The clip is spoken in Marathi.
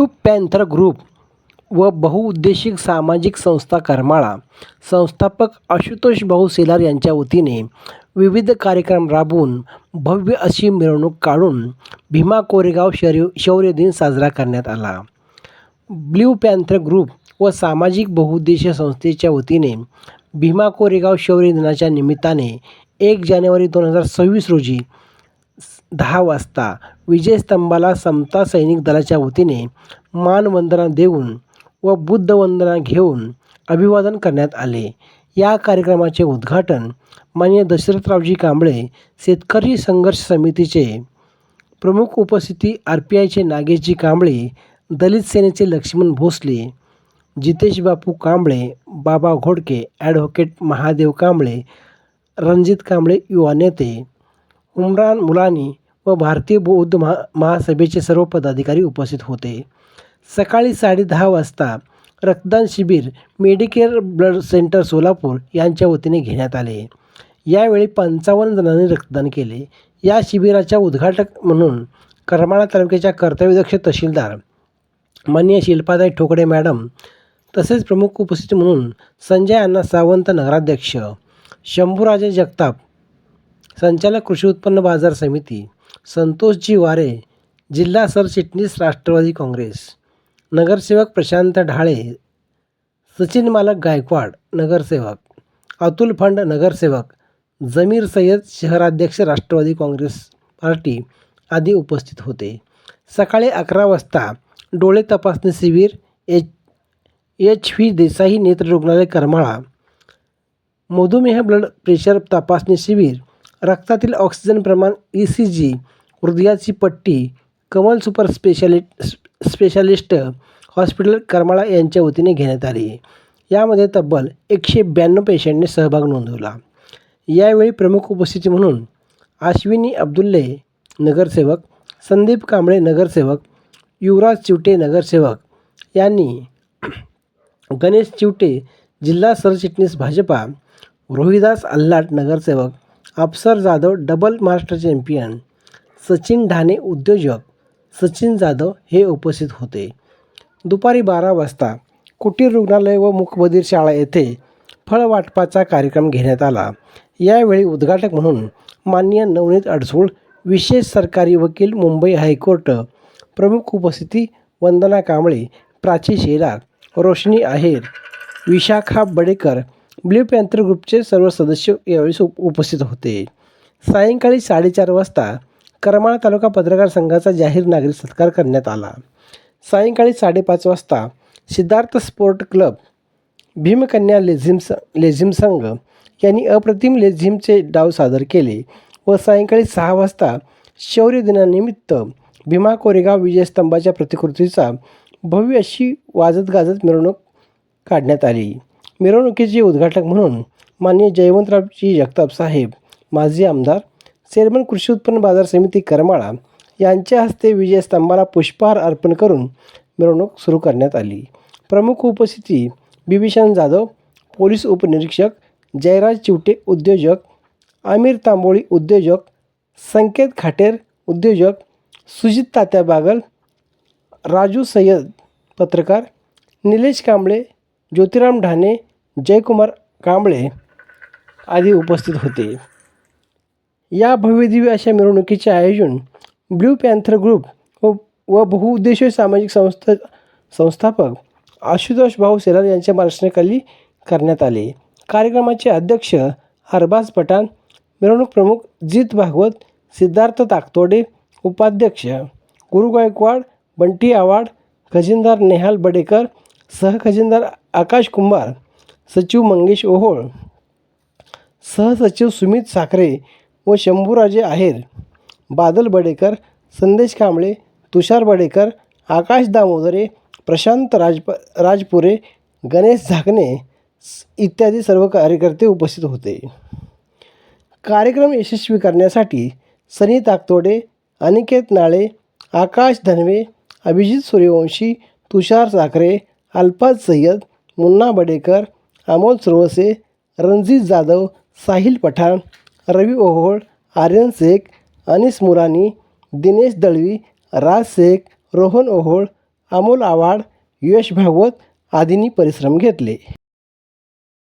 ब्ल्यू पॅन्थर ग्रुप व बहुउद्देशिक सामाजिक संस्था करमाळा संस्थापक आशुतोष भाऊ सेलार यांच्या वतीने विविध कार्यक्रम राबवून भव्य अशी मिरवणूक काढून भीमा कोरेगाव शौर्य शौर्य दिन साजरा करण्यात आला. ब्ल्यू पॅन्थर ग्रुप व सामाजिक बहुउद्देशीय संस्थेच्या वतीने भीमा कोरेगाव शौर्य दिनाच्या निमित्ताने एक जानेवारी दोन हजार सव्वीस रोजी दहा वाजता विजयस्तंभाला समता सैनिक दलाच्या वतीने मानवंदना देऊन व बुद्धवंदना घेऊन अभिवादन करण्यात आले. या कार्यक्रमाचे उद्घाटन माननीय दशरथरावजी कांबळे शेतकरी संघर्ष समितीचे प्रमुख उपस्थिती आर पी आयचे नागेशजी कांबळे दलित सेनेचे लक्ष्मण भोसले जितेश बापू कांबळे बाबा घोडके ॲडव्होकेट महादेव कांबळे रणजित कांबळे युवा नेते उमरान मुलानी व भारतीय बौद्ध महा महासभेचे सर्व पदाधिकारी उपस्थित होते. सकाळी साडेदहा वाजता रक्तदान शिबिर मेडिकेअर ब्लड सेंटर सोलापूर यांच्या वतीने घेण्यात आले. यावेळी पंचावन्न जणांनी रक्तदान केले. या शिबिराच्या उद्घाटक म्हणून करमाळा तालुक्याच्या कर्तव्यदक्ष तहसीलदार मान्य शिल्पाताई ठोकडे मॅडम तसेच प्रमुख उपस्थित म्हणून संजय अण्णा सावंत नगराध्यक्ष शंभूराजे जगताप संचालक कृषी उत्पन्न बाजार समिती संतोषजी वारे जिल्हा सरचिटणीस राष्ट्रवादी काँग्रेस नगरसेवक प्रशांत ढाळे सचिन मालक गायकवाड नगरसेवक अतुल फंड नगरसेवक जमीर सय्यद शहराध्यक्ष राष्ट्रवादी काँग्रेस पार्टी आदी उपस्थित होते. सकाळी अकरा वाजता डोळे तपासणी शिबिर एच एच व्ही देसाई नेत्र रुग्णालय करमाळा मधुमेह ब्लड प्रेशर तपासणी शिबिर रक्तातील ऑक्सिजन प्रमाण ई सी जी हृदयाची पट्टी Kamal super speciali specialist hospital Karmala यांच्या वतीने घेण्यात आली. यामध्ये तब्बल एकशे ब्याण्णव पेशंटने सहभाग नोंदवला. यावेळी प्रमुख उपस्थिती म्हणून आश्विनी अब्दुल्ले नगरसेवक संदीप कांबळे नगरसेवक युवराज चिवटे नगरसेवक यांनी गणेश चिवटे जिल्हा सरचिटणीस भाजपा रोहिदास अल्लाट नगरसेवक अप्सर जाधव डबल महाराष्ट्र चॅम्पियन सचिन ढाणे उद्योजक सचिन जाधव हे उपस्थित होते. दुपारी बारा वाजता कुटीर रुग्णालय व मुखबधीर शाळा येथे फळवाटपाचा कार्यक्रम घेण्यात आला. यावेळी उद्घाटक म्हणून माननीय नवनीत अडसूळ विशेष सरकारी वकील मुंबई हायकोर्ट प्रमुख उपस्थिती वंदना कांबळे प्राची शेलार रोशनी आहेर विशाखा बडेकर ब्ल्यू पॅन्थर ग्रुपचे सर्व सदस्य यावेळी उपस्थित होते. सायंकाळी साडेचार वाजता करमाळा तालुका पत्रकार संघाचा जाहीर नागरिक सत्कार करण्यात आला. सायंकाळी साडेपाच वाजता सिद्धार्थ स्पोर्ट क्लब भीमकन्या लेझिम स लेझिम संघ यांनी अप्रतिम लेझिमचे डाव सादर केले व सायंकाळी सहा वाजता शौर्य दिनानिमित्त भीमा कोरेगाव विजयस्तंभाच्या प्रतिकृतीचा भव्य अशी वाजत गाजत मिरवणूक काढण्यात आली. मिरवणुकीचे उद्घाटक म्हणून माननीय जयवंतरावजी जगताप साहेब माजी आमदार चेअरमन कृषी उत्पन्न बाजार समिती करमाळा यांच्या हस्ते विजयस्तंभाला पुष्पहार अर्पण करून मिरवणूक सुरू करण्यात आली. प्रमुख उपस्थिती बिभीषण जाधव पोलीस उपनिरीक्षक जयराज चिवटे उद्योजक आमिर तांबोळी उद्योजक संकेत खाटेर उद्योजक सुजित तात्या बागल राजू सय्यद पत्रकार निलेश कांबळे ज्योतिराम ढाणे जयकुमार कांबळे आदी उपस्थित होते. या भव्यदिव्य अशा मिरवणुकीचे आयोजन ब्ल्यू पॅन्थर ग्रुप व व बहुउद्देशीय सामाजिक संस्था संस्थापक आशुतोष भाऊ सेलार यांच्या मार्गदर्शनाखाली करण्यात आले. कार्यक्रमाचे अध्यक्ष हरबाज पठाण मिरवणूक प्रमुख जित भागवत सिद्धार्थ ताकतोडे उपाध्यक्ष गुरु गायकवाड बंटी आवाड खजिनदार नेहाल बडेकर सहखजिनदार आकाश कुंभार सचिव मंगेश ओहोळ सहसचिव सुमित साखरे व शंभूराजे आहेर बादल बडेकर संदेश कांबळे तुषार बडेकर आकाश दामोदरे प्रशांत राजप राजपुरे गणेश झाकणे इत्यादी सर्व कार्यकर्ते उपस्थित होते. कार्यक्रम यशस्वी करण्यासाठी सनी ताकतोडे अनिकेत नाळे आकाश धनवे अभिजित सूर्यवंशी तुषार साखरे अल्फाज सय्यद मुन्ना बडेकर अमोल सुरवसे रणजित जाधव साहिल पठाण रवी ओहोळ आर्यन शेख अनिस मुरानी दिनेश दळवी राज शेख रोहन ओहोळ अमोल आव्हाड यश भागवत आदींनी परिश्रम घेतले.